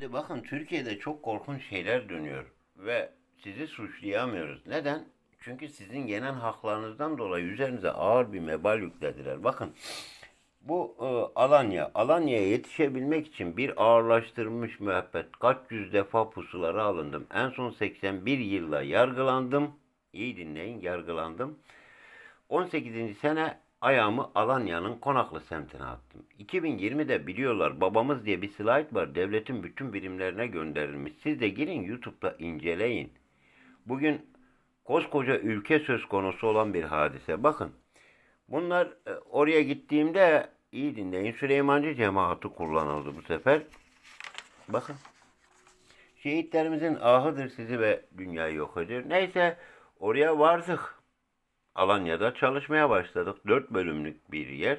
Şimdi bakın Türkiye'de çok korkunç şeyler dönüyor ve sizi suçlayamıyoruz. Neden? Çünkü sizin genel haklarınızdan dolayı üzerinize ağır bir mebal yüklediler. Bakın bu e, Alanya, Alanya'ya yetişebilmek için bir ağırlaştırılmış müebbet kaç yüz defa pusulara alındım. En son 81 yılla yargılandım. İyi dinleyin yargılandım. 18. sene ayağımı Alanya'nın Konaklı semtine attım. 2020'de biliyorlar babamız diye bir slide var. Devletin bütün birimlerine gönderilmiş. Siz de girin YouTube'da inceleyin. Bugün koskoca ülke söz konusu olan bir hadise. Bakın bunlar e, oraya gittiğimde iyi dinleyin. Süleymancı cemaati kullanıldı bu sefer. Bakın. Şehitlerimizin ahıdır sizi ve dünyayı yok ediyor. Neyse oraya vardık. Alanya'da çalışmaya başladık. Dört bölümlük bir yer.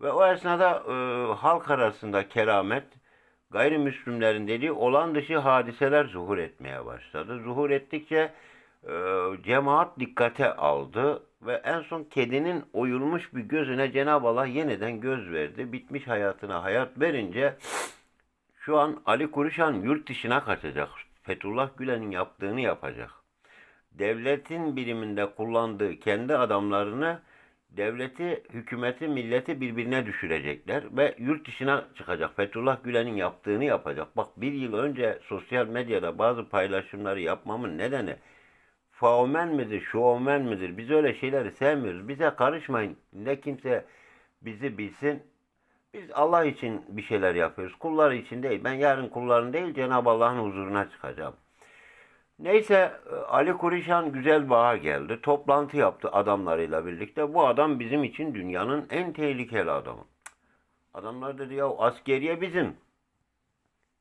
Ve o esnada e, halk arasında keramet, gayrimüslimlerin dediği olan dışı hadiseler zuhur etmeye başladı. Zuhur ettikçe e, cemaat dikkate aldı ve en son kedinin oyulmuş bir gözüne Cenab-ı Allah yeniden göz verdi. Bitmiş hayatına hayat verince şu an Ali Kuruşan yurt dışına kaçacak. Fethullah Gülen'in yaptığını yapacak devletin biriminde kullandığı kendi adamlarını devleti, hükümeti, milleti birbirine düşürecekler ve yurt dışına çıkacak. Fethullah Gülen'in yaptığını yapacak. Bak bir yıl önce sosyal medyada bazı paylaşımları yapmamın nedeni faomen midir, şovmen midir? Biz öyle şeyleri sevmiyoruz. Bize karışmayın. Ne kimse bizi bilsin. Biz Allah için bir şeyler yapıyoruz. Kulları için değil. Ben yarın kulların değil Cenab-ı Allah'ın huzuruna çıkacağım. Neyse Ali Kurişan güzel bağa geldi. Toplantı yaptı adamlarıyla birlikte. Bu adam bizim için dünyanın en tehlikeli adamı. Adamlar dedi ya askeriye bizim.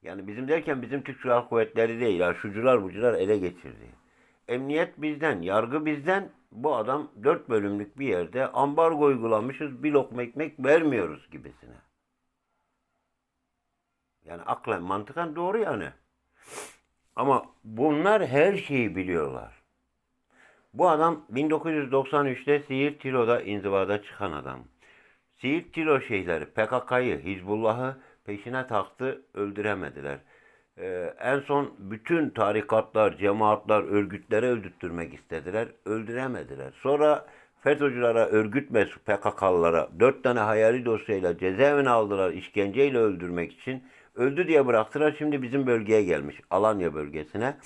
Yani bizim derken bizim Türk Silahlı Kuvvetleri değil. Ya şucular bucular ele geçirdi. Emniyet bizden, yargı bizden. Bu adam dört bölümlük bir yerde ambargo uygulamışız. Bir lokma ekmek vermiyoruz gibisine. Yani aklen mantıken doğru yani. Ama bunlar her şeyi biliyorlar. Bu adam 1993'te Siirt Tilo'da inzivada çıkan adam. Siirt Tilo şeyleri PKK'yı, Hizbullah'ı peşine taktı, öldüremediler. Ee, en son bütün tarikatlar, cemaatler, örgütlere öldürtmek istediler, öldüremediler. Sonra FETÖ'cülere, örgüt mensup PKK'lılara dört tane hayali dosyayla cezaevine aldılar işkenceyle öldürmek için. Öldü diye bıraktılar. Şimdi bizim bölgeye gelmiş. Alanya bölgesine.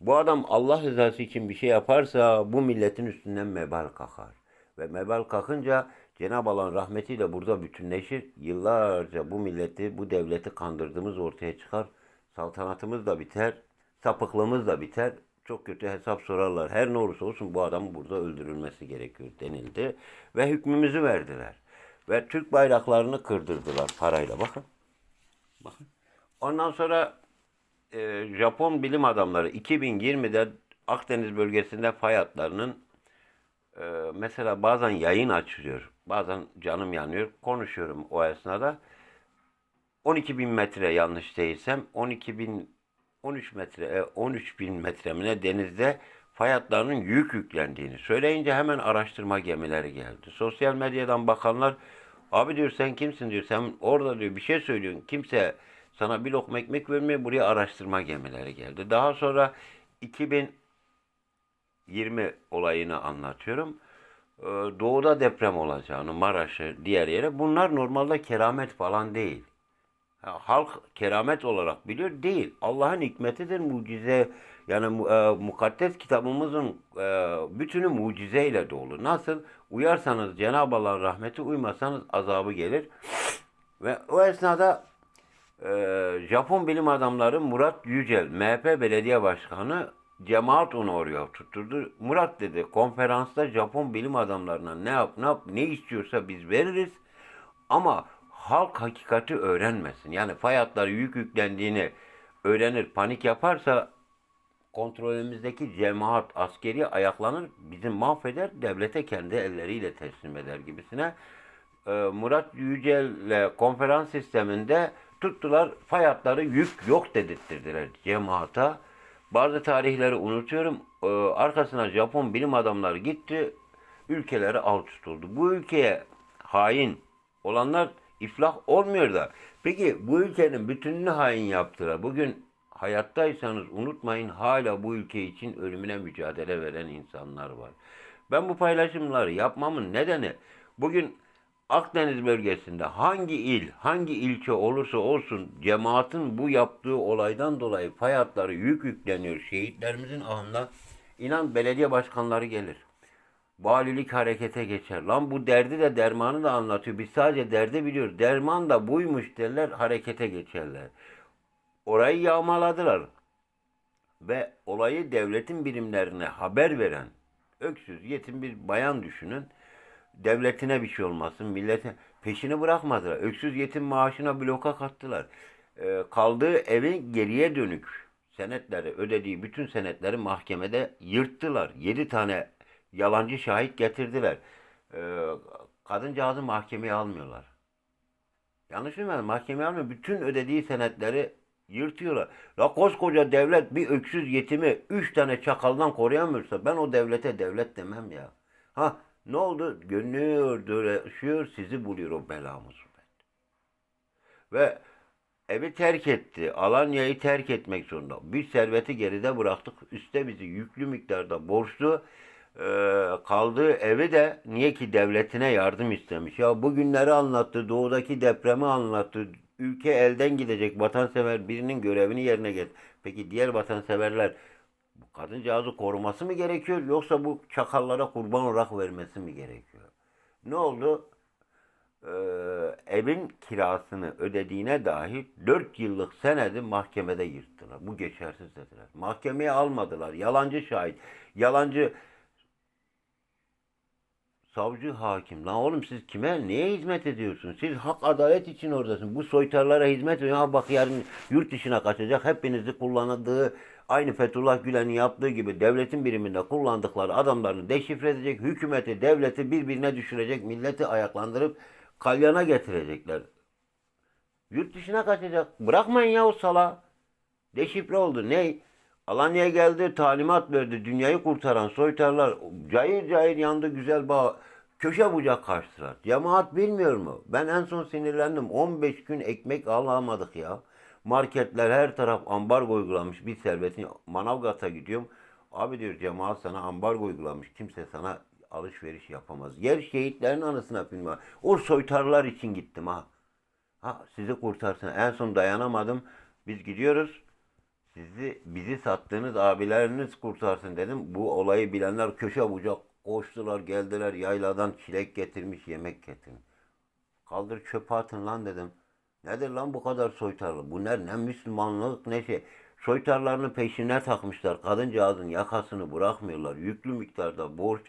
Bu adam Allah rızası için bir şey yaparsa bu milletin üstünden mebal kalkar. Ve mebal kalkınca Cenab-ı Allah'ın rahmetiyle burada bütünleşir. Yıllarca bu milleti, bu devleti kandırdığımız ortaya çıkar. Saltanatımız da biter. Sapıklığımız da biter. Çok kötü hesap sorarlar. Her ne olursa olsun bu adamın burada öldürülmesi gerekiyor denildi. Ve hükmümüzü verdiler. Ve Türk bayraklarını kırdırdılar parayla. Bakın. Bakın. Ondan sonra e, Japon bilim adamları 2020'de Akdeniz bölgesinde fay hatlarının e, mesela bazen yayın açılıyor. Bazen canım yanıyor. Konuşuyorum o esnada. 12 bin metre yanlış değilsem 12 bin 13 metre e, 13 bin metre mi ne denizde fay hatlarının yük yüklendiğini söyleyince hemen araştırma gemileri geldi. Sosyal medyadan bakanlar abi diyor sen kimsin diyor sen orada diyor bir şey söylüyorsun kimse sana bir lokma ekmek vermiyor buraya araştırma gemileri geldi. Daha sonra 2020 olayını anlatıyorum. Ee, Doğuda deprem olacağını Maraş'ı diğer yere bunlar normalde keramet falan değil. Ha, Halk keramet olarak biliyor değil. Allah'ın hikmetidir mucize. Yani e, mukaddes kitabımızın e, bütünü mucizeyle dolu. Nasıl? Uyarsanız Cenab-ı Allah'ın rahmeti, uymazsanız azabı gelir. Ve o esnada e, Japon bilim adamları Murat Yücel, MHP belediye başkanı cemaat onu oraya tutturdu. Murat dedi konferansta Japon bilim adamlarına ne yap ne yap ne istiyorsa biz veririz. Ama halk hakikati öğrenmesin. Yani fay hatları yük yüklendiğini öğrenir, panik yaparsa kontrolümüzdeki cemaat askeri ayaklanır, bizi mahveder, devlete kendi elleriyle teslim eder gibisine. Ee, Murat Yücel'le konferans sisteminde tuttular fay hatları yük yok dedirttirdiler cemaata. Bazı tarihleri unutuyorum. Ee, arkasına Japon bilim adamları gitti. Ülkeleri alt tutuldu. Bu ülkeye hain olanlar iflah olmuyor da. Peki bu ülkenin bütününü hain yaptılar. Bugün hayattaysanız unutmayın hala bu ülke için ölümüne mücadele veren insanlar var. Ben bu paylaşımları yapmamın nedeni bugün Akdeniz bölgesinde hangi il, hangi ilçe olursa olsun cemaatin bu yaptığı olaydan dolayı fay hatları yük yükleniyor. Şehitlerimizin ahında inan belediye başkanları gelir. Valilik harekete geçer. Lan bu derdi de dermanı da anlatıyor. Biz sadece derdi biliyoruz. Derman da buymuş derler harekete geçerler. Orayı yağmaladılar. Ve olayı devletin birimlerine haber veren öksüz yetim bir bayan düşünün. Devletine bir şey olmasın, millete peşini bırakmadılar. Öksüz yetim maaşına bloka kattılar. Ee, kaldığı evin geriye dönük senetleri, ödediği bütün senetleri mahkemede yırttılar. Yedi tane yalancı şahit getirdiler. Ee, kadıncağızı mahkemeye almıyorlar. Yanlış mı? Mahkemeye almıyor. Bütün ödediği senetleri yırtıyorlar. La koskoca devlet bir öksüz yetimi üç tane çakaldan koruyamıyorsa ben o devlete devlet demem ya. Ha ne oldu? Gönlüyor, dolaşıyor, sizi buluyor o bela musibet. Ve evi terk etti. Alanya'yı terk etmek zorunda. Bir serveti geride bıraktık. Üste bizi yüklü miktarda borçlu kaldığı evi de niye ki devletine yardım istemiş. Ya bu günleri anlattı, doğudaki depremi anlattı. Ülke elden gidecek vatansever birinin görevini yerine get. Peki diğer vatanseverler bu kadıncağızı koruması mı gerekiyor yoksa bu çakallara kurban olarak vermesi mi gerekiyor? Ne oldu? Ee, evin kirasını ödediğine dair 4 yıllık senedi mahkemede yırttılar. Bu geçersiz dediler. Mahkemeye almadılar. Yalancı şahit. Yalancı savcı hakim. Lan oğlum siz kime, neye hizmet ediyorsunuz? Siz hak adalet için oradasın. Bu soytarlara hizmet ediyor. Ha bak yarın yurt dışına kaçacak. Hepinizi kullandığı aynı Fethullah Gülen'in yaptığı gibi devletin biriminde kullandıkları adamlarını deşifre edecek. Hükümeti, devleti birbirine düşürecek. Milleti ayaklandırıp kalyana getirecekler. Yurt dışına kaçacak. Bırakmayın ya o sala. Deşifre oldu. Ne? Alanya'ya geldi, talimat verdi. Dünyayı kurtaran soytarlar cayır cayır yandı güzel bağ. Köşe bucak kaçtılar. Cemaat bilmiyor mu? Ben en son sinirlendim. 15 gün ekmek alamadık ya. Marketler her taraf ambargo uygulamış. Bir servetin Manavgat'a gidiyorum. Abi diyor cemaat sana ambargo uygulamış. Kimse sana alışveriş yapamaz. Yer şehitlerin anısına bilmem. O soytarlar için gittim ha. Ha sizi kurtarsın. En son dayanamadım. Biz gidiyoruz. Sizi bizi sattığınız abileriniz kurtarsın dedim. Bu olayı bilenler köşe bucak koştular geldiler yayladan çilek getirmiş yemek getirmiş. Kaldır çöpe atın lan dedim. Nedir lan bu kadar soytarlı? Bu ne, Müslümanlık ne şey. Soytarlarını peşine takmışlar. Kadıncağızın yakasını bırakmıyorlar. Yüklü miktarda borç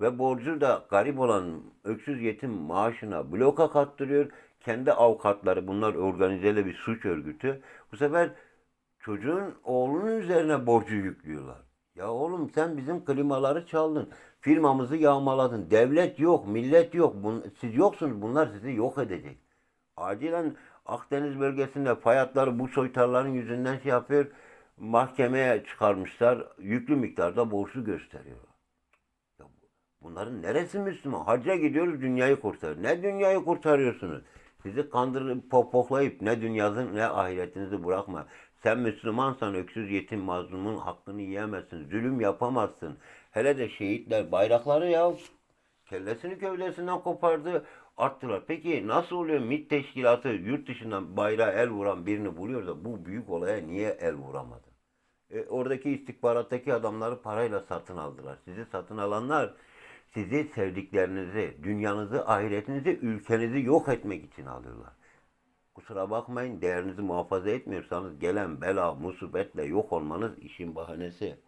ve borcu da garip olan öksüz yetim maaşına bloka kattırıyor. Kendi avukatları bunlar organizeli bir suç örgütü. Bu sefer çocuğun oğlunun üzerine borcu yüklüyorlar. Ya oğlum sen bizim klimaları çaldın. Firmamızı yağmaladın. Devlet yok, millet yok. Bun, siz yoksunuz. Bunlar sizi yok edecek. Acilen Akdeniz bölgesinde fay hatları bu soytarların yüzünden şey yapıyor. Mahkemeye çıkarmışlar. Yüklü miktarda borçlu gösteriyorlar. Ya bu- bunların neresi Müslüman? Hacca gidiyoruz dünyayı kurtar. Ne dünyayı kurtarıyorsunuz? Sizi kandırıp popoklayıp ne dünyasını ne ahiretinizi bırakma. Sen Müslümansan öksüz yetim mazlumun hakkını yiyemezsin. Zulüm yapamazsın. Hele de şehitler bayrakları ya kellesini gövdesinden kopardı attılar. Peki nasıl oluyor MİT teşkilatı yurt dışından bayrağı el vuran birini buluyor da bu büyük olaya niye el vuramadı? E, oradaki istihbarattaki adamları parayla satın aldılar. Sizi satın alanlar sizi sevdiklerinizi, dünyanızı, ahiretinizi, ülkenizi yok etmek için alıyorlar. Kusura bakmayın değerinizi muhafaza etmiyorsanız gelen bela, musibetle yok olmanız işin bahanesi.